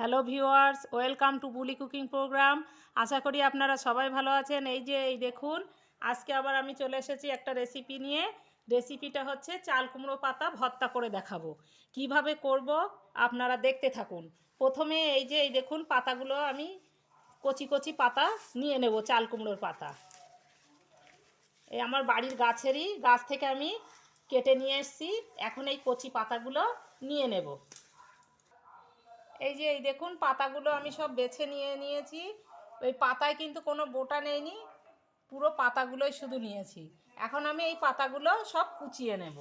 Hello viewers, welcome to bully cooking program. আশা করি আপনারা সবাই ভালো আছেন। এই যে, এই দেখুন, আজকে আবার আমি চলে এসেছি একটা রেসিপি নিয়ে। রেসিপিটা হচ্ছে চাল কুমড়ো পাতা ভর্তা করে দেখাবো। কীভাবে করব আপনারা দেখতে থাকুন। প্রথমে এই যে, এই দেখুন, পাতাগুলো আমি কচি কচি পাতা নিয়ে নেব, চাল কুমড়োর পাতা। এই আমার বাড়ির গাছেরই গাছ থেকে আমি কেটে নিয়ে এসেছি। এখন এই কচি পাতাগুলো নিয়ে নেব। এই যে, এই দেখুন, পাতাগুলো আমি সব বেছে নিয়ে নিয়েছি। ওই পাতায় কিন্তু কোনো বোটা নেইনি, পুরো পাতাগুলোই শুধু নিয়েছি। এখন আমি এই পাতাগুলো সব কুচিয়ে নেব।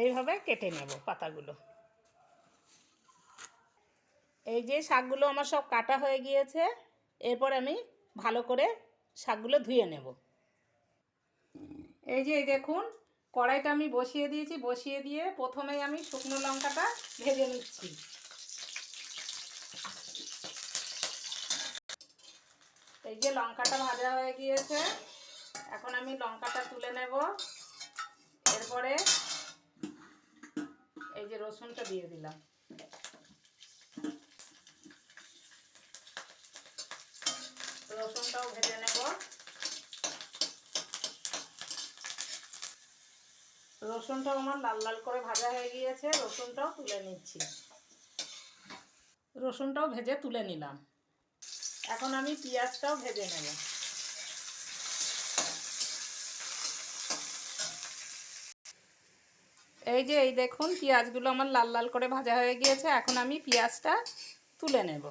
এইভাবে কেটে নেব পাতাগুলো। এই যে শাকগুলো আমার সব কাটা হয়ে গিয়েছে, এরপর আমি ভালো করে শাকগুলো ধুয়ে নেব। এই যে দেখুন, কড়াইটা আমি বসিয়ে দিয়েছি, বসিয়ে দিয়ে প্রথমেই আমি শুকনো লঙ্কাটা ভেজে নিচ্ছি। এই যে লঙ্কাটা ভাজা হয়ে গিয়েছে, এখন আমি লঙ্কাটা তুলে নেব। এরপরে এই যে রসুনটা দিয়ে দিলাম। রসুনটাও ভেজে নেব। রসুনটাও আমার লাল লাল করে ভাজা হয়ে গিয়েছে, রসুনটাও তুলে নিচ্ছি। রসুনটাও ভেজে তুলে নিলাম। এখন আমি পেঁয়াজটাও ভেজে নেব। এই যে, এই দেখুন, পেঁয়াজগুলো আমার লাল লাল করে ভাজা হয়ে গিয়েছে, এখন আমি পেঁয়াজটা তুলে নেব।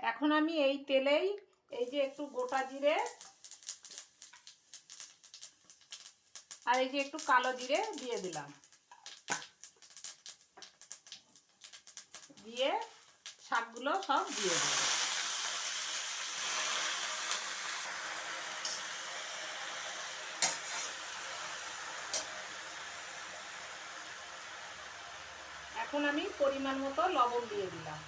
এখন আমি এই তেলেই এই যে একটু গোটা জিরে আর এই যে একটু কালো জিরে দিয়ে দিলাম। দিয়ে শাকগুলো সব দিয়ে দেব এখন আমি পরিমাণ মতো লবণ দিয়ে দিলাম।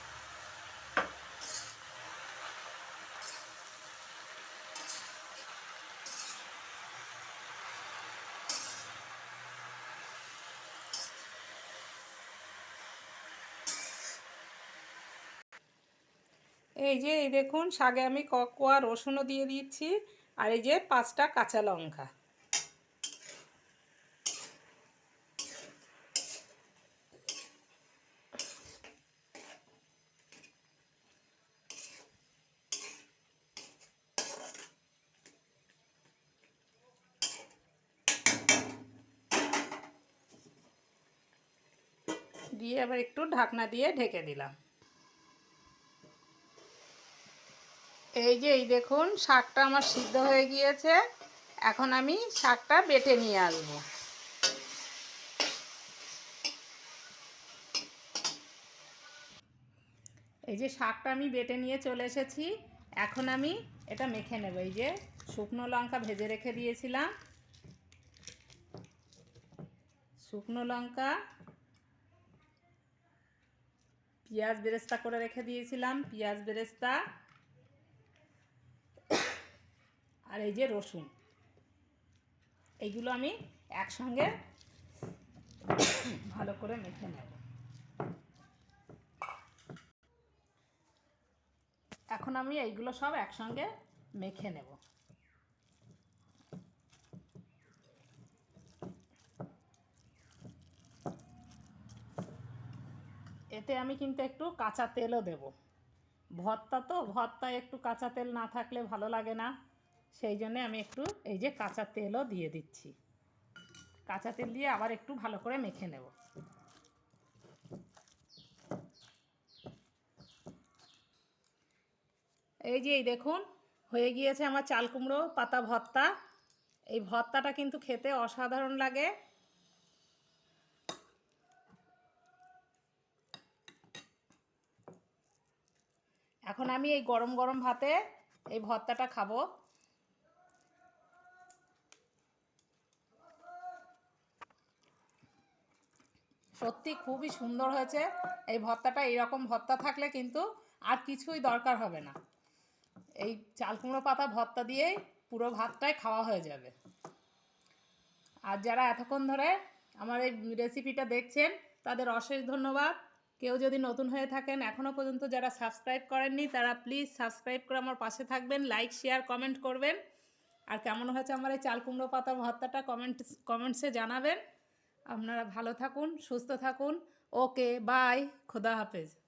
এই যে, এই দেখুন শাকে আমি ককোয়া রসুনও দিয়ে দিচ্ছি আর এই যে পাঁচটা কাঁচা লঙ্কা। দিয়ে আবার একটু ঢাকনা দিয়ে ঢেকে দিলাম। এই যে, এই দেখুন, শাকটা আমার সিদ্ধ হয়ে গিয়েছে। এখন আমি শাকটা বেটে নিয়ে আসব। এই যে, শাকটা আমি বেটে নিয়ে চলে এসেছি। এখন আমি এটা মেখে নেব। এই যে, শুকনো লঙ্কা ভেজে রেখে দিয়েছিলাম। শুকনো লঙ্কা, পেঁয়াজ বেরেস্তা করে রেখে দিয়েছিলাম। পেঁয়াজ বেরেস্তা আর এই যে রসুন। এইগুলো আমি একসঙ্গে ভালো করে মেখে নেব। এখন আমি এইগুলো সব একসঙ্গে মেখে নেব। এতে আমি কিন্তু একটু কাঁচা তেলও দেব। ভর্তা তো, ভর্তায় একটু কাঁচা তেল না থাকলে ভালো লাগে না। সেই জন্যে আমি একটু এই যে কাঁচা তেলও দিয়ে দিচ্ছি। কাঁচা তেল দিয়ে আবার একটু ভালো করে মেখে নেব। এই যে এই দেখুন, হয়ে গিয়েছে আমার চাল কুমড়ো, পাতা ভর্তা। এই ভর্তাটা কিন্তু খেতে অসাধারণ লাগে। এখন আমি এই গরম গরম ভাতে এই ভর্তাটা খাব। সত্যি খুবই সুন্দর হয়েছে। এই ভর্তাটা এইরকম ভর্তা থাকলে কিন্তু আর কিছুই দরকার হবে না। এই চাল কুমড়ো পাতা ভর্তা দিয়েই পুরো ভাতটাই খাওয়া হয়ে যাবে। আর যারা এতক্ষণ ধরে আমার এই রেসিপিটা দেখছেন, তাদের অশেষ ধন্যবাদ। কেউ যদি নতুন হয়ে থাকেন এখনও পর্যন্ত যারা সাবস্ক্রাইব করেননি, তারা প্লিজ সাবস্ক্রাইব করে আমার পাশে থাকবেন লাইক শেয়ার কমেন্ট করবেন। আর কেমন হয়েছে আমার এই চাল কুমড়ো পাতা ভর্তাটা কমেন্ট কমেন্টসে জানাবেন। আপনারা ভালো থাকুন সুস্থ থাকুন। ওকে বাই খোদা হাফেজ।